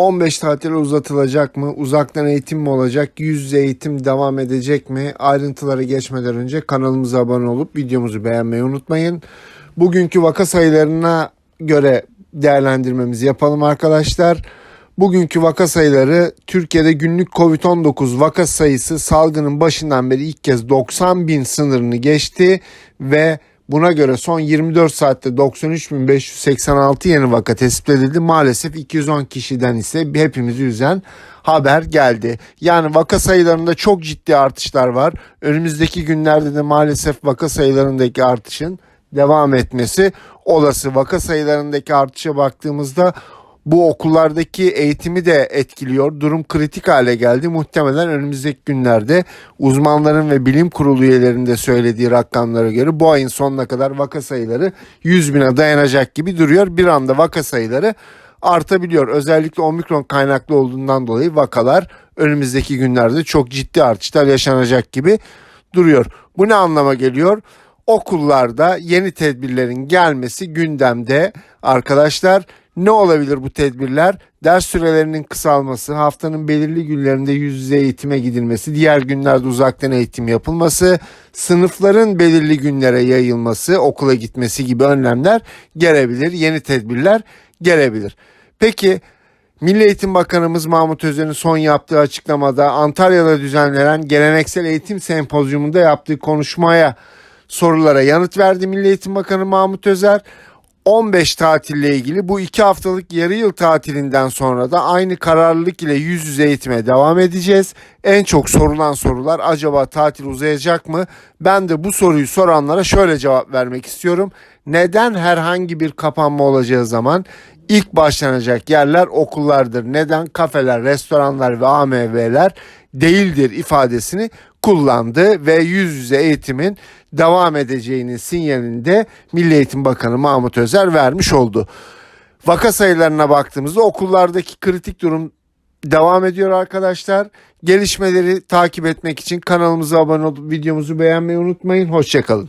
15 tatil uzatılacak mı? Uzaktan eğitim mi olacak? Yüz yüze eğitim devam edecek mi? Ayrıntılara geçmeden önce kanalımıza abone olup videomuzu beğenmeyi unutmayın. Bugünkü vaka sayılarına göre değerlendirmemizi yapalım arkadaşlar. Bugünkü vaka sayıları Türkiye'de günlük Covid-19 vaka sayısı salgının başından beri ilk kez 90 bin sınırını geçti ve buna göre son 24 saatte 93.586 yeni vaka tespit edildi. Maalesef 210 kişiden ise hepimizi üzen haber geldi. Yani vaka sayılarında çok ciddi artışlar var. Önümüzdeki günlerde de maalesef vaka sayılarındaki artışın devam etmesi olası. Vaka sayılarındaki artışa baktığımızda bu okullardaki eğitimi de etkiliyor. Durum kritik hale geldi. Muhtemelen önümüzdeki günlerde uzmanların ve bilim kurulu üyelerinin de söylediği rakamlara göre bu ayın sonuna kadar vaka sayıları 100 bine dayanacak gibi duruyor. Bir anda vaka sayıları artabiliyor. Özellikle omikron kaynaklı olduğundan dolayı vakalar önümüzdeki günlerde çok ciddi artışlar yaşanacak gibi duruyor. Bu ne anlama geliyor? Okullarda yeni tedbirlerin gelmesi gündemde arkadaşlar. Ne olabilir bu tedbirler? Ders sürelerinin kısalması, haftanın belirli günlerinde yüz yüze eğitime gidilmesi, diğer günlerde uzaktan eğitim yapılması, sınıfların belirli günlere yayılması, okula gitmesi gibi önlemler gelebilir. Yeni tedbirler gelebilir. Peki Milli Eğitim Bakanımız Mahmut Özer'in son yaptığı açıklamada Antalya'da düzenlenen geleneksel eğitim sempozyumunda yaptığı konuşmaya sorulara yanıt verdi Milli Eğitim Bakanı Mahmut Özer. 15 tatille ilgili bu iki haftalık yarı yıl tatilinden sonra da aynı kararlılık ile yüz yüze eğitime devam edeceğiz. En çok sorulan sorular acaba tatil uzayacak mı? Ben de bu soruyu soranlara şöyle cevap vermek istiyorum. Neden herhangi bir kapanma olacağı zaman ilk başlanacak yerler okullardır? Neden kafeler, restoranlar ve AMV'ler değildir ifadesini kullandı ve yüz yüze eğitimin devam edeceğinin sinyalini de Milli Eğitim Bakanı Mahmut Özer vermiş oldu. Vaka sayılarına baktığımızda okullardaki kritik durum devam ediyor arkadaşlar. Gelişmeleri takip etmek için kanalımıza abone olup videomuzu beğenmeyi unutmayın. Hoşçakalın.